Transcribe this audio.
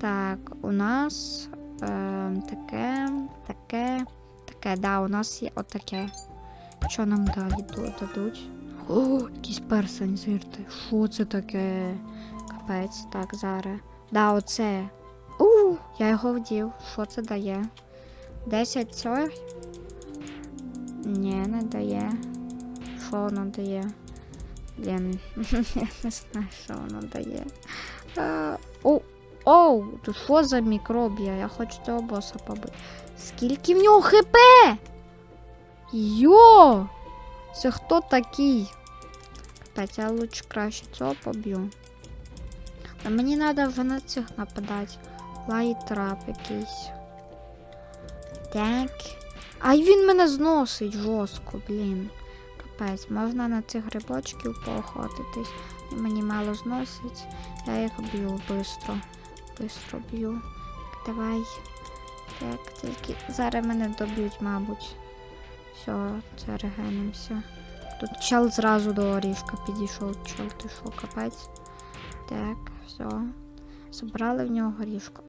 Так, у нас е, таке, таке, таке, да, у нас є отаке. Що нам далі дадуть? О, якийсь персень зирти. Що це таке? Капець, так, зараз. Да, оце. У, я його вдів. Що це дає? 10 цього? Ні, не дає. Що воно дає? Блін, я не знаю, що воно дає. О, оу, тут що за мікробія? Я хочу цього боса побити. Скільки в нього хп? Йо! Це хто такий? Капець, я лучше краще цього поб'ю. А мені треба вже на цих нападати. Лайтрап якийсь. Так. Ай він мене зносить жорстко, блін. Капець, можна на цих грибочків поохотитись. Мені мало зносить. Я їх б'ю бистро. Бистро роблю. Давай. Так, тільки зараз мене доб'ють, мабуть. Все, це регенимося. Тут чел зразу до орішка підійшов. Чел, ти що, капець. Так, все. Забрали в нього горішку.